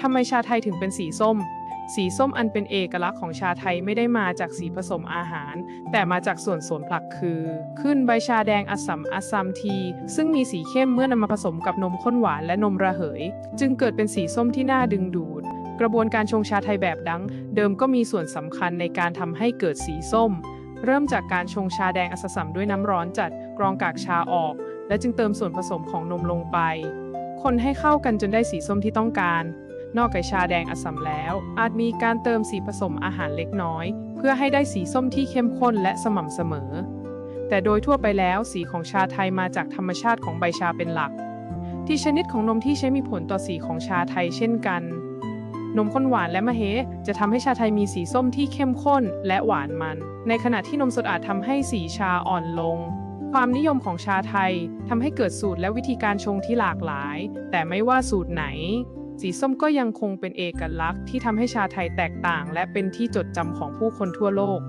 ทำไมชาไทยถึงเป็นสีส้ม สีส้มอันเป็นเอกลักษณ์ของชาไทยไม่ได้มาจากสีผสมอาหาร แต่มาจากส่วนสวนผลักคือ ขึ้นใบชาแดงอัสสัมอัสซัมที ซึ่งมีสีเข้มเมื่อนำมาผสมกับนมข้นหวานและนมระเหย จึงเกิดเป็นสีส้มที่น่าดึงดูดกระบวนการชงชาไทยแบบดั้งเดิมก็มีส่วนสำคัญในการทำให้เกิดสีส้ม เริ่มจากการชงชาแดงอัสสัมด้วยน้ำร้อนจัดกรองกากชาออก และจึงเติมส่วนผสมของนมลงไป คนให้เข้ากันจนได้สีส้มที่ต้องการ นอกจากชาแดงอัสสัมแล้ว อาจมีการเติมสีผสมอาหารเล็กน้อย เพื่อให้ได้สีส้มที่เข้มข้นและสม่ำเสมอ แต่โดยทั่วไปแล้วสีของชาไทยมาจากธรรมชาติของใบชาเป็นหลัก ที่ชนิดของนมที่ใช้มีผลต่อสีของชาไทยเช่นกัน นมข้นหวานและมะเฮจะทำให้ชาไทยมีสีส้มที่เข้มข้นและหวานมัน ในขณะที่นมสดอาจทำให้สีชาอ่อนลงความนิยมของชาไทยทำให้เกิดสูตรและวิธีการชงที่หลากหลาย แต่ไม่ว่าสูตรไหน สีส้มก็ยังคงเป็นเอกลักษณ์ที่ทำให้ชาไทยแตกต่าง และเป็นที่จดจำของผู้คนทั่วโลก